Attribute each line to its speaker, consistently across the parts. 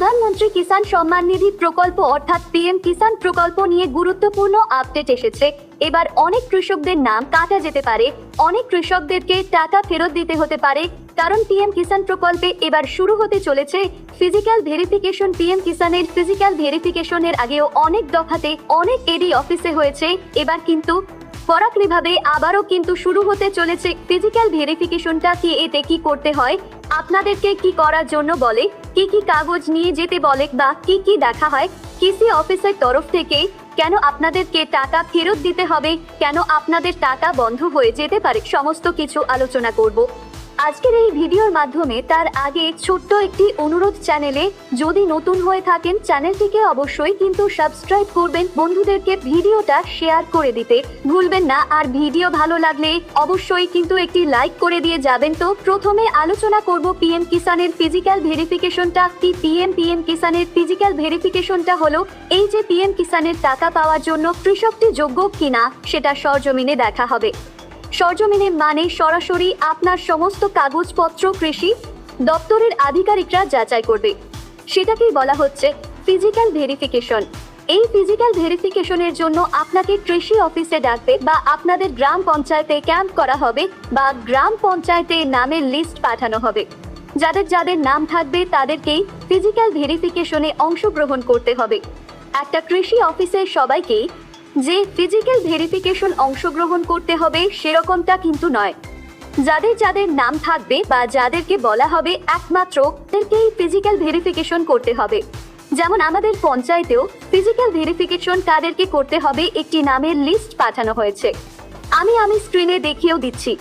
Speaker 1: প্রধানমন্ত্রী কিষাণ সম্মান নিধি প্রকল্প অর্থাৎ পিএম কিষাণ প্রকল্প নিয়ে গুরুত্বপূর্ণ আপডেট এসেছে। এবার অনেক কৃষকদের নাম কাটা যেতে পারে। অনেক কৃষকদেরকে টাকা ফেরত দিতে হতে পারে। কারণ পিএম কিষাণ প্রকল্পে এবার শুরু হতে চলেছে ফিজিক্যাল ভেরিফিকেশন পিএম কিষাণের ফিজিক্যাল ভেরিফিকেশনের আগেও অনেক দফাতে অনেক এডি অফিসে হয়েছে। এবার কিন্তু পরাকলিভাবে আবারও কিন্তু শুরু হতে চলেছে ফিজিক্যাল ভেরিফিকেশনটা কি এতে কি করতে হয়, আপনাদেরকে কি করার জন্য বলে, কি কি কাগজ নিয়ে যেতে বলে বা কি কি দেখা হয়, কৃষি অফিসের তরফ থেকে কেন আপনাদেরকে টাকা ফেরত দিতে হবে, কেন আপনাদের টাকা বন্ধ হয়ে যেতে পারে, সমস্ত কিছু আলোচনা করব। আজকের এই ভিডিওর মাধ্যমে তার আগে ছোট্ট একটি অনুরোধ চ্যানেলে যদি নতুন হয়ে থাকেন, চ্যানেলটিকে অবশ্যই কিন্তু সাবস্ক্রাইব করবেন। বন্ধুদেরকে ভিডিওটা শেয়ার করে দিতে ভুলবেন না। আর ভিডিও ভালো লাগলে অবশ্যই কিন্তু একটি লাইক করে দিয়ে যাবেন তো। প্রথমে আলোচনা করব পিএম কিষানের ফিজিক্যাল ভেরিফিকেশনটা কি পিএম পিএম কিষানের ফিজিক্যাল ভেরিফিকেশনটা হলো এই যে পিএম কিষানের টাকা পাওয়ার জন্য কৃষকটি যোগ্য কিনা, সেটা সরজমিনে দেখা হবে। সরজমিনে মানে সরাসরি আপনার সমস্ত কাগজপত্র কৃষি দপ্তরের আধিকারিকরা যাচাই করবে। সেটাকেই বলা হচ্ছে ফিজিক্যাল ভেরিফিকেশন এই ফিজিক্যাল ভেরিফিকেশনের জন্য আপনাকে কৃষি অফিসে ডাকবে বা আপনাদের গ্রাম পঞ্চায়েতে ক্যাম্প করা হবে বা গ্রাম পঞ্চায়েতে নামের লিস্ট পাঠানো হবে। যাদের যাদের নাম থাকবে তাদেরকেই ফিজিক্যাল ভেরিফিকেশনে অংশগ্রহণ করতে হবে। একটা কৃষি অফিসের সবাইকেই যে ফিজিক্যাল ভেরিফিকেশন অংশগ্রহণ করতে হবে, সেরকমটা কিন্তু নয়। যাদের যাদের নাম থাকবে বা যাদেরকে বলা হবে একমাত্র, তাদেরকেই ফিজিক্যাল ভেরিফিকেশন করতে হবে। যেমন আমাদের পঞ্চায়েতেও ফিজিক্যাল ভেরিফিকেশন কাদেরকে করতে হবে, একটি নামের লিস্ট পাঠানো হয়েছে। আমি আমি স্ক্রিনে দেখিয়েও দিচ্ছি।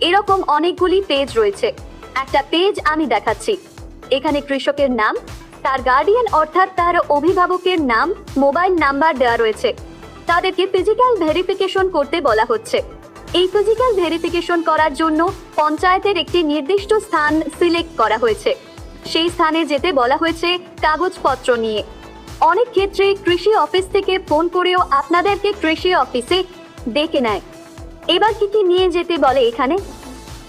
Speaker 1: এরকম অনেকগুলি পেজ রয়েছে। একটা পেজ আমি দেখাচ্ছি। এখানে কৃষকের নাম, তার গার্ডিয়ান অর্থাৎ তার অভিভাবকের নাম মোবাইল নাম্বার দেওয়া রয়েছে। তাদেরকে ফিজিক্যাল ভেরিফিকেশন করতে বলা হচ্ছে। এই ফিজিক্যাল ভেরিফিকেশন করার জন্য পঞ্চায়েতের একটি নির্দিষ্ট স্থান সিলেক্ট করা হয়েছে। সেই স্থানে যেতে বলা হয়েছে কাগজপত্র নিয়ে। অনেক ক্ষেত্রে কৃষি অফিস থেকে ফোন করেও আপনাদেরকে কৃষি অফিসে ডেকে নেয়। এবার কি কি নিয়ে যেতে বলে এখানে?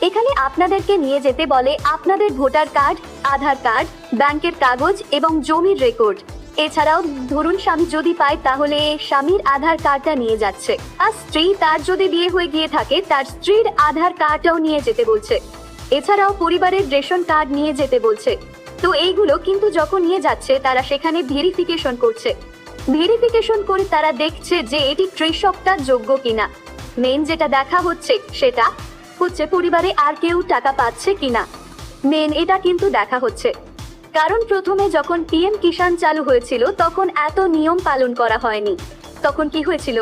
Speaker 1: এখানে আপনাদেরকে নিয়ে যেতে বলে আপনাদের ভোটার কার্ড, আধার কার্ড, ব্যাংকের কাগজ এবং জমির রেকর্ড এছাড়াও, ধরুন স্বামী যদি পায়, তাহলে স্বামীর আধার কার্ডটা নিয়ে যাচ্ছে। আর স্ত্রী তার যদি বিয়ে হয়ে গিয়ে থাকে, তার স্ত্রীর আধার কার্ডটাও নিয়ে যেতে বলছে। এছাড়াও পরিবারের রেশন কার্ড নিয়ে যেতে বলছে। তো এইগুলো কিন্তু যখন নিয়ে যাচ্ছে, তারা সেখানে ভেরিফিকেশন করছে। ভেরিফিকেশন করে তারা দেখছে যে এটি কৃষকটা যোগ্য কিনা। মেন যেটা দেখা হচ্ছে, সেটা হচ্ছে পরিবারে আর কেউ টাকা পাচ্ছে কিনা। মেন এটা কিন্তু দেখা হচ্ছে। কারণ প্রথমে যখন পিএম কিষাণ চালু হয়েছিল, তখন এত নিয়ম পালন করা হয়নি। তখন কি হয়েছিল?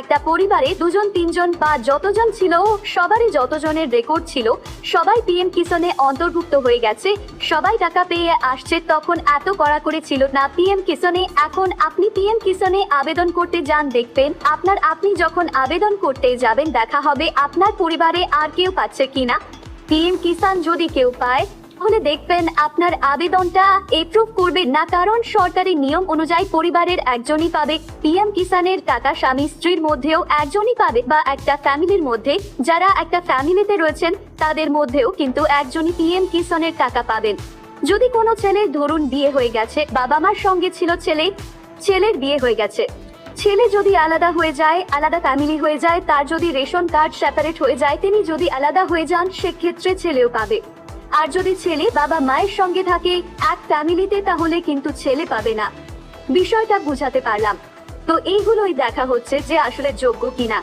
Speaker 1: একটা পরিবারে দুজন, তিনজন বা যতজন ছিল, সবারই যতজনের রেকর্ড ছিল, সবাই পিএম কিষানে অন্তর্ভুক্ত হয়ে গেছে, সবাই টাকা পেয়ে আসছে, তখন এত কড়াকড়ি ছিল না, পিএম কিষানে এখন আপনি পিএম কিষানে আবেদন করতে যান, দেখবেন, আপনার, আপনি যখন আবেদন করতে যাবেন, দেখা হবে আপনার পরিবারে আর কেউ পাচ্ছে কিনা। পিএম কিষান যদি কেউ পায় তাহলে দেখবেন আপনার আবেদনটা এপ্রুভ করবে না, কারণ সরকারি নিয়ম অনুযায়ী পরিবারের একজনই পাবে। পিএম কিষানের টাকা স্বামী স্ত্রীর মধ্যেও একজনই পাবে বা একটা ফ্যামিলির মধ্যে। যারা একটা ফ্যামিলিতে রয়েছেন, তাদের মধ্যেও কিন্তু একজনই পিএম কিষানের টাকা পাবেন। যদি কোনো ছেলের ধরুন বিয়ে হয়ে গেছে, বাবা মার সঙ্গে ছিল ছেলে, ছেলের বিয়ে হয়ে গেছে। ছেলে যদি আলাদা হয়ে যায়, আলাদা ফ্যামিলি হয়ে যায়, তার যদি রেশন কার্ড সেপারেট হয়ে যায়, তিনি যদি আলাদা হয়ে যান, সেক্ষেত্রে ছেলেও পাবে। আর যদি ছেলে বাবা মায়ের সঙ্গে থাকে এক ফ্যামিলিতে, তাহলে কিন্তু ছেলে পাবে না। বিষয়টা বুঝাতে পারলাম। তো এইগুলোই দেখা হচ্ছে যে আসলে যোগ্য কিনা।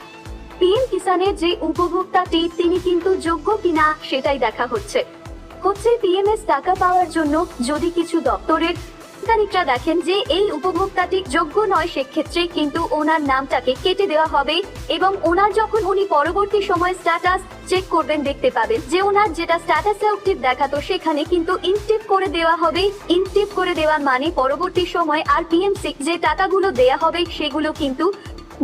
Speaker 1: পিএম কিষানের যে উপভোক্তাটি, তিনি কিন্তু যোগ্য কিনা সেটাই দেখা হচ্ছে। হচ্ছে, পিএমএস টাকা পাওয়ার জন্য যদি কিছু দপ্তরের আধিকারিকরা দেখেন যে এই উপভোক্তাটি যোগ্য নয় সেক্ষেত্রে কিন্তু ওনার নামটাকে কেটে দেওয়া হবে এবং ওনার যখন উনি পরবর্তী সময় স্ট্যাটাস চেক করবেন দেখতে পাবেন যে ওনার যেটা স্ট্যাটাস অ্যাক্টিভ দেখাতো সেখানে কিন্তু ইনটিপ করে দেওয়া হবে। ইনটিপ করে দেওয়া মানে পরবর্তী সময় আর পিএমসি যে টাকাগুলো দেয়া হবে সেগুলো কিন্তু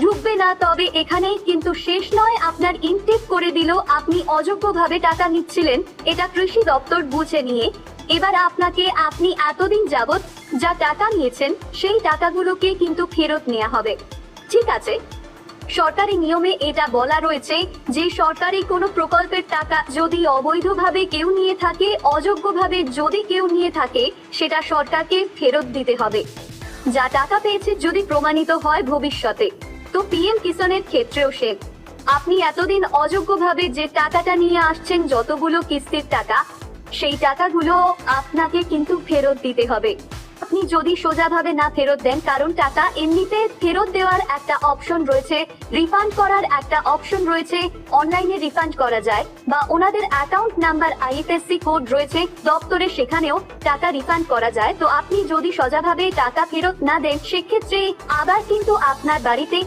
Speaker 1: ঢুকবে না। তবে এখানেই কিন্তু শেষ নয়, আপনার ইনটেক করে দিল, আপনি অযোগ্যভাবে টাকা নিচ্ছিলেন। এটা কৃষি দপ্তর বুঝে নিয়ে এবার আপনাকে আপনি এতদিন যাবৎ যা টাকা নিয়েছেন, সেই টাকাগুলোকে কিন্তু ফেরত নেওয়া হবে। ঠিক আছে? সরকারি নিয়মে এটা বলা রয়েছে যে, সরকারি কোনো প্রকল্পের টাকা যদি অবৈধভাবে কেউ নিয়ে থাকে, অযোগ্যভাবে যদি কেউ নিয়ে থাকে, সেটা সরকারকে ফেরত দিতে হবে। যা টাকা পেয়েছে যদি প্রমাণিত হয় ভবিষ্যতে। তো পিএম কিষানের ক্ষেত্রেও সে আপনি এতদিন অযোগ্যভাবে যে টাকাটা নিয়ে আসছেন, যতগুলো কিস্তির টাকা সেই টাকাগুলো আপনাকে কিন্তু ফেরত দিতে হবে। আপনি যদি সোজাভাবে না ফেরত দেন, কারণ টাকা এমনিতে ফেরত দেওয়ার একটা অপশন রয়েছে রিফান্ড করার একটা অপশন রয়েছে অনলাইনে রিফান্ড করা যায়, বা ওনাদের অ্যাকাউন্ট নাম্বার আইএফএসসি কোড রয়েছে, দপ্তরে সেখানেও টাকা রিফান্ড করা যায়। তো আপনি যদি সোজাভাবে টাকা ফেরত না দেন, সেক্ষেত্রে আবার কিন্তু আপনার বাড়িতে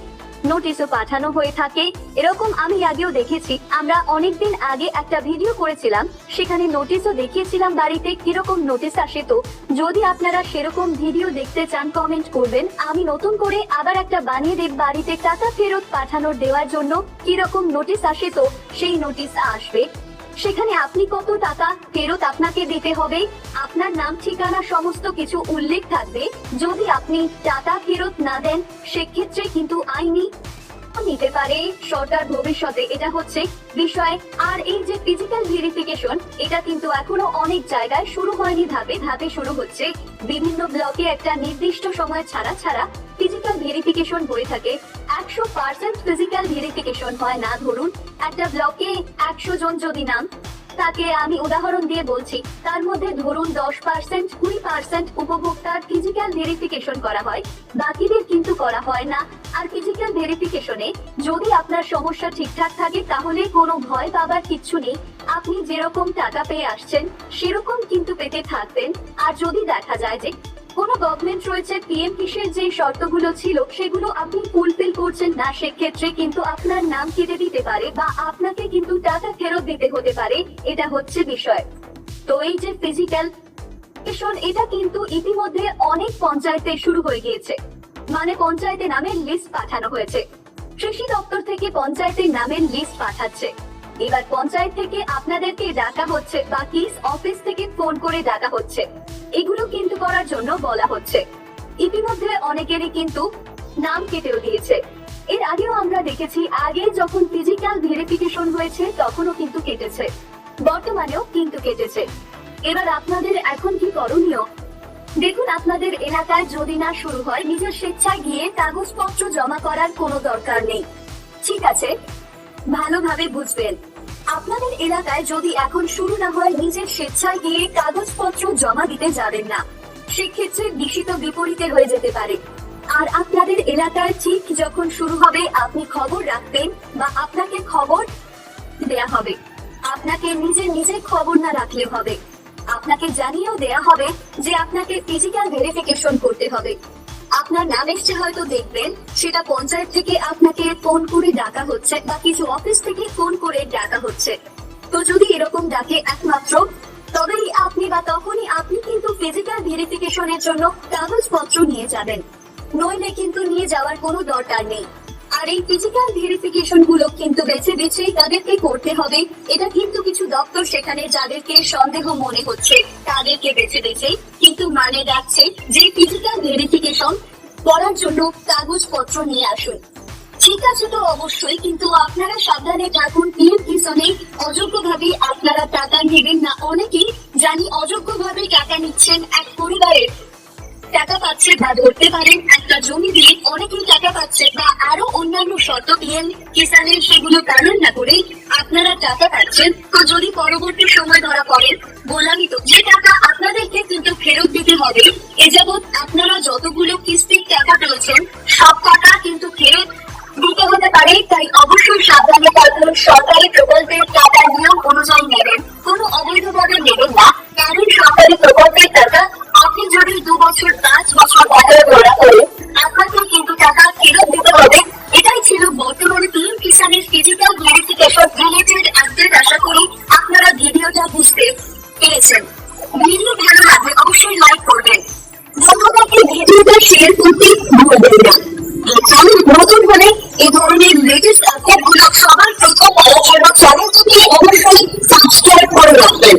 Speaker 1: নোটিশও পাঠানো হয়ে থাকে। এরকম আমি আগেও দেখেছি। আমরা অনেকদিন আগে একটা ভিডিও করেছিলাম। সেখানে নোটিশও দেখিয়েছিলাম বাড়িতে কীরকম নোটিশ আসে তো। যদি আপনারা সেরকম ভিডিও দেখতে চান কমেন্ট করবেন। আমি নতুন করে আবার একটা বানিয়ে দেব বাড়িতে টাকা ফেরত পাঠানোর দেওয়ার জন্য। কীরকম নোটিশ আসে তো, সেই নোটিশ আসবে। সেখানে আপনি কত টাকা ফেরত আপনাকে দিতে হবে? আপনার নাম, ঠিকানা, সমস্ত কিছু উল্লেখ থাকবে। যদি আপনি টাকা ফেরত না দেন, সেক্ষেত্রে কিন্তু আইনি নিতে পারে। সরকার ভবিষ্যতে এটা হচ্ছে বিষয়। আর এই যে ফিজিক্যাল ভেরিফিকেশন এটা কিন্তু এখনও অনেক জায়গায় শুরু হয়নি, ধাপে ধাপে শুরু হচ্ছে। বিভিন্ন ব্লকে একটা নির্দিষ্ট সময় ছাড়া ছাড়া ফিজিক্যাল ভেরিফিকেশন হয়ে থাকে। একশো পার্সেন্ট ফিজিক্যাল ভেরিফিকেশন হয় না, ধরুন। একটা ব্লকে একশো জন যদি নাম তাকে আমি উদাহরণ দিয়ে বলছি। তার মধ্যে ধরুন দশ পার্সেন্ট কুড়ি পার্সেন্ট উপভোক্তার ফিজিক্যাল ভেরিফিকেশন করা হয়। বাকিদের কিন্তু করা হয় না। আর ফিজিক্যাল ভেরিফিকেশনে যদি আপনার সমস্যা ঠিকঠাক থাকে, তাহলে কোনো ভয় পাবার কিচ্ছু নেই। আপনি যেরকম টাকা পেয়ে আসছেন, সেরকম কিন্তু পেতে থাকবেন। আর যদি দেখা যায় যে কোনো গভর্নমেন্ট রয়েছে পিএম কিসের যে শর্তগুলো ছিল, সেগুলো আপনি ফুলফিল করছেন না, সেক্ষেত্রে কিন্তু আপনার নাম কেটে দিতে পারে বা আপনাকে কিন্তু টাকা ফেরত দিতে হতে পারে, এটা হচ্ছে বিষয়। তো এই যে ফিজিক্যাল এটা কিন্তু ইতিমধ্যে অনেক পঞ্চায়েতে শুরু হয়ে গিয়েছে। মানে পঞ্চায়েতে নামের লিস্ট পাঠানো হয়েছে। কৃষি দপ্তর থেকে পঞ্চায়েতের নামের লিস্ট পাঠাচ্ছে। এবার পঞ্চায়েত থেকে আপনাদেরকে ডাকা হচ্ছে, বা কিস অফিস থেকে ফোন করে ডাকা হচ্ছে। এগুলো কিন্তু করার জন্য বলা হচ্ছে। ইতিমধ্যে অনেকেরই কিন্তু নাম কেটেও দিয়েছে। এর আগেও আমরা দেখেছি, আগে যখন ফিজিক্যাল ভেরিফিকেশন হয়েছে, তখনও কিন্তু কেটেছে। বর্তমানেও কিন্তু কেটেছে। এবার আপনাদের এখন কি করণীয়? দেখুন, আপনাদের এলাকায় যদি না শুরু হয়, নিজের স্বেচ্ছায় গিয়ে কাগজপত্র জমা করার কোনো দরকার নেই। ঠিক আছে? ভালোভাবে বুঝবেন। আপনাদের এলাকায় যদি এখন শুরু না হয় নিজের স্বেচ্ছায় গিয়ে কাগজপত্র জমা দিতে যাবেন না। সেক্ষেত্রে দূষিত বিপরীতে হয়ে যেতে পারে। আর আপনাদের এলাকায় ঠিক যখন শুরু হবে, আপনি খবর রাখবেন বা আপনাকে খবর দেয়া হবে। আপনাকে নিজে নিজে খবর না রাখলে হবে। আপনাকে জানিয়েও দেয়া হবে যে আপনাকে ফিজিক্যাল ভেরিফিকেশন করতে হবে। আপনার নাম এসছে হয়তো দেখবেন। সেটা পঞ্চায়েত থেকে আপনাকে ফোন করে ডাকা হচ্ছে বা কিছু অফিস থেকে ফোন করে ডাকা হচ্ছে। তো যদি এরকম ডাকে একমাত্র, তবেই আপনি বা তখনই আপনি কিন্তু ফিজিক্যাল ভেরিফিকেশনের জন্য কাগজপত্র নিয়ে যাবেন। নইলে কিন্তু নিয়ে যাওয়ার কোনো দরকার নেই। আর এই ফিজিক্যাল ভেরিফিকেশনগুলো কিন্তু বেছে বেছে তাদেরকে করতে হবে। এটা কিন্তু কিছু দপ্তর সেখানে যাদেরকে সন্দেহ মনে হচ্ছে, তাদেরকে বেছে বেছে মানে রাখছে যে ফিজিক্যাল ভেরিফিকেশন করার জন্য কাগজপত্র নিয়ে আসুন। ঠিক আছে তো অবশ্যই, কিন্তু আপনারা সাবধানে থাকুন পিএম কিষানে অযোগ্যভাবে আপনারা টাকা নেবেন না। অনেকেই জানি অযোগ্যভাবে টাকা নিচ্ছেন এক পরিবারের। টাকা পাচ্ছে বা ধরতে পারেন একটা জমি দিয়ে, অনেকেই টাকা পাচ্ছে বা আরও অন্যান্য শর্ত পিএম কিষানের সেগুলো পালন না করে আপনারা টাকা পাচ্ছেন। তো যদি পরবর্তী সময় ধরা পড়েন বললামই তো, যে টাকা কিন্তু ফেরত দিতে হবে। এ যাবৎ আপনারা যতগুলো কিস্তির টাকা পেয়েছেন, সব টাকা কিন্তু ফেরত দিতে হতে পারে। তাই অবশ্যই সাবধানে থাকুন সরকারি প্রকল্পের টাকা নিয়ম অনুযায়ী নেবেন। কোনো অবৈধভাবে নেবেন না। কারণ সরকারি প্রকল্পের টাকা